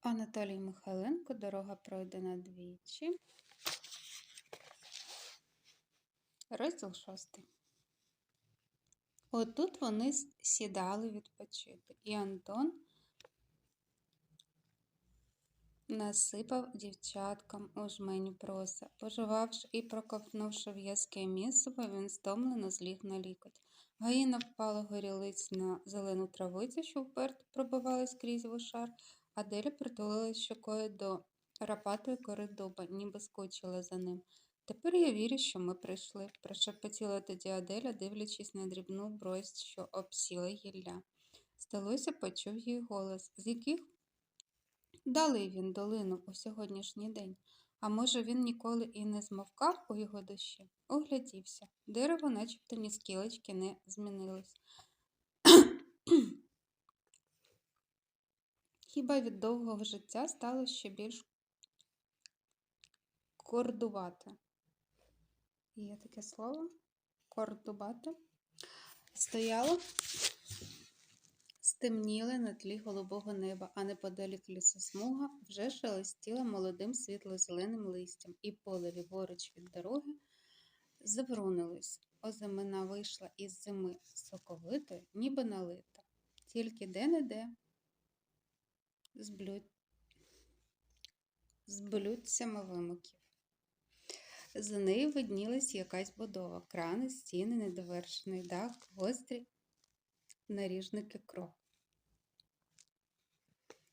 Анатолій Михайленко, дорога пройдена двічі. Розділ шостий. Отут вони сідали відпочити, і Антон насипав дівчаткам у жменю проса. Пожувавши і проковтнувши в'язке місиво, він стомлено зліг на лікоть. Гаїна впала горілиць на зелену травицю, що вперто пробивалась крізь вушар, а Деля притулилась щокою до рапатої кори дуба, ніби скучила за ним. Тепер я вірю, що ми прийшли, прошепотіла тоді Аделя, дивлячись на дрібну брость, що обсіла гілля. Здалося, почув її голос, з яких дали він долину у сьогоднішній день. А може, він ніколи і не змовкав у його душі? Оглядівся. Дерево, начебто ні скілечки не змінилось. Хіба від довгого життя стало ще більш кордувате? Є таке слово? Кордубате. Стояло, стемніли на тлі голубого неба, а неподалік лісосмуга вже шелестіла молодим світло-зеленим листям, і поле ліворуч від дороги заврунилось. Озимина вийшла із зими соковитою, ніби налита. Тільки де-не-де зблють... зблюдцями вимоків. За нею виднілась якась будова, крани, стіни, недовершений дах, гострі наріжники кров.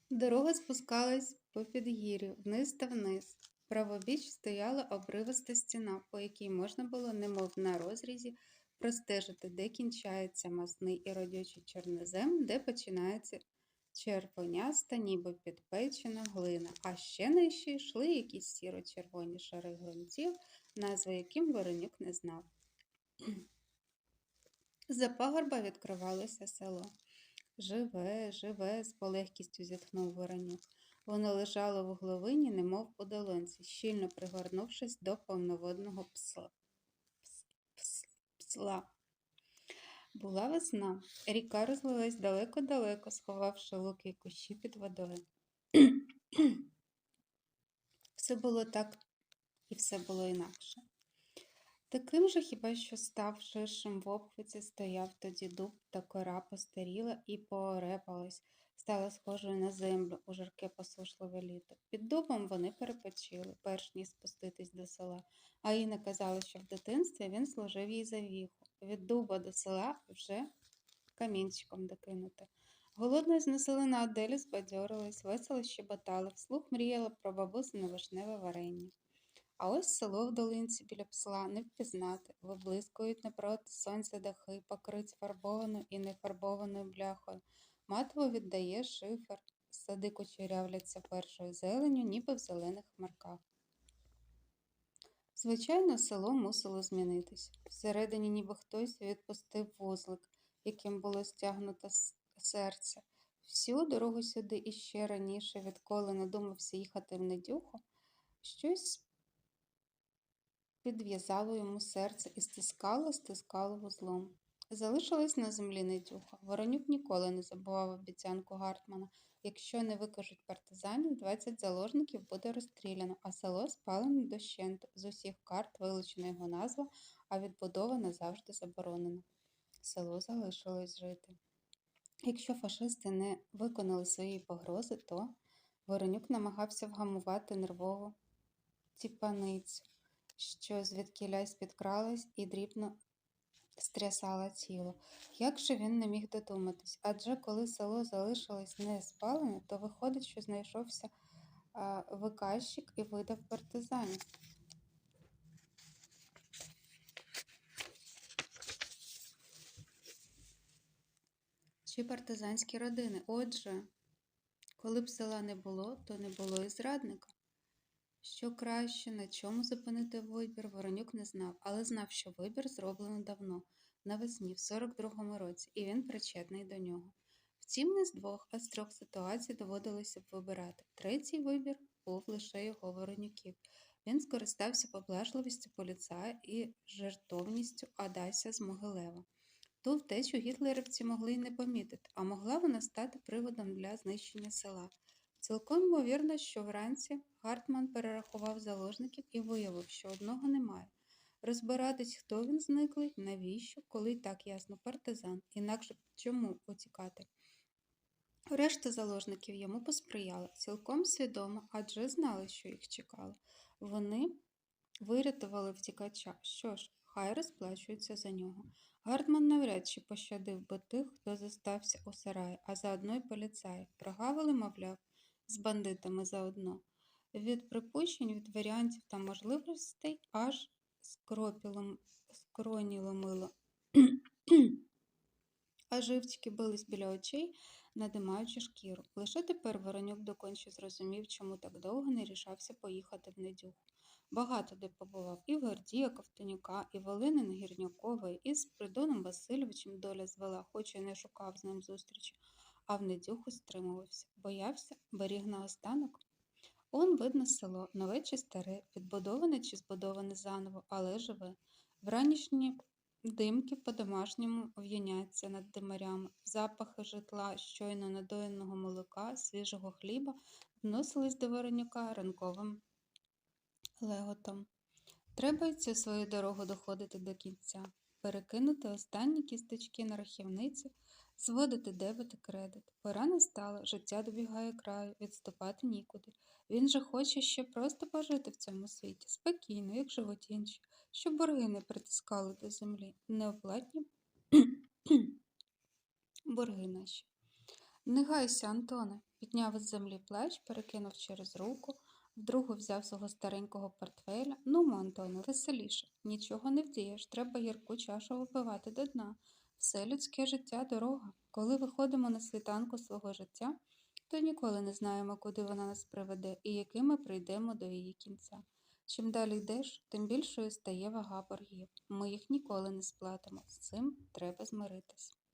Дорога спускалась по підгір'ю, вниз та вниз. Правобіч стояла обривиста стіна, по якій можна було, немов на розрізі, простежити, де кінчається масний і родючий чорнозем, де починається червоняста, ніби підпечена глина, а ще нижче йшли якісь сіро-червоні шари ґрунтів, назви яким Воронюк не знав. За пагорба відкривалося село. Живе, живе, з полегкістю зітхнув Воронюк. Воно лежало в угловині, немов у долонці, щільно пригорнувшись до повноводного псла. Пс- псла. Була весна. Ріка розлилась далеко-далеко, сховавши луки й кущі під водою. Все було так і все було інакше. Таким же хіба що став ширшим в обхваті, стояв тоді дуб та кора постаріла і поорепалась, стала схожою на землю у жарке посушливе літо. Під дубом вони перепочили, перш ніж спуститись до села, а їй наказали, що в дитинстві він служив їй за віху. Від дуба до села вже камінчиком докинуто. Голодна знесилена Аделя збадьорилась, весело щеботала, вслух мріяла про бабусине вишневе варення. А ось село в долинці біля псла не впізнати, виблискують напроти сонця дахи, покриті фарбованою і нефарбованою бляхою. Матово віддає шифер, сади кучерявляться першою зеленю, ніби в зелених хмарках. Звичайно, село мусило змінитись. Всередині ніби хтось відпустив вузлик, яким було стягнуто серце. Всю дорогу сюди і ще раніше, відколи надумався їхати в недюху, щось підв'язало йому серце і стискало, стискало вузлом. Залишилась на землі недюха. Воронюк ніколи не забував обіцянку Гартмана. Якщо не викажуть партизанів, 20 заложників буде розстріляно, а село спалено дощенту. З усіх карт вилучена його назва, а відбудова назавжди заборонена. Село залишилось жити. Якщо фашисти не виконали свої погрози, то Воронюк намагався вгамувати нервову тіпаницю, що звідкілясь підкралась і дрібно стрясала тіло. Як же він не міг додуматись? Адже коли село залишилось не спалене, то виходить, що знайшовся а, виказчик і видав партизанів. Чи партизанські родини? Отже, коли б села не було, то не було і зрадника. Що краще, на чому зупинити вибір, Воронюк не знав, але знав, що вибір зроблено давно, навесні, в 42-му році, і він причетний до нього. Втім, не з двох, а з трьох ситуацій доводилося б вибирати. Третій вибір був лише його Воронюків. Він скористався поблажливістю поліцая і жертовністю Адася з Могилева. Ту втечу гітлерівці могли й не помітити, а могла вона стати приводом для знищення села. Цілком ймовірно, що вранці Гартман перерахував заложників і виявив, що одного немає. Розбиратись, хто він зниклий, навіщо, коли й так ясно партизан, інакше чому утікати. Решта заложників йому посприяла, цілком свідомо, адже знали, що їх чекало. Вони вирятували втікача. Що ж, хай розплачуються за нього. Гартман навряд чи пощадив би тих, хто зостався у сараї, а заодно й поліцаї. Прогавили, мовляв, з бандитами заодно. Від припущень, від варіантів та можливостей аж скроніло мило. А живчики бились біля очей, надимаючи шкіру. Лише тепер Воронюк доконче зрозумів, чому так довго не рішався поїхати в недюху. Багато де побував і Гордія Ковтонюка, і Волинин Гірнякової, і з Придоном Васильовичем доля звела, хоч і не шукав з ним зустрічі, а в недюху стримувався, боявся, беріг наостанок. Он видно село, нове чи старе, відбудоване чи збудоване заново, але живе. Вранішні димки по-домашньому в'юняться над димарями, запахи житла, щойно надоєного молока, свіжого хліба вносились до Воронюка ранковим леготом. Треба цю свою дорогу доходити до кінця, перекинути останні кісточки на рахівниці, зводити дебет і кредит. Пора настала, життя добігає краю, відступати нікуди. Він же хоче ще просто пожити в цьому світі, спокійно, як живуть інші, щоб борги не притискали до землі, неоплатні борги наші. Не гайся, Антоне, підняв із землі плеч, перекинув через руку, вдругу взяв свого старенького портфеля. Ну, Антоне, веселіше, нічого не вдієш, треба гірку чашу випивати до дна. Все людське життя дорога. Коли виходимо на світанку свого життя, то ніколи не знаємо, куди вона нас приведе і якими прийдемо до її кінця. Чим далі йдеш, тим більшою стає вага боргів. Ми їх ніколи не сплатимо. З цим треба змиритись.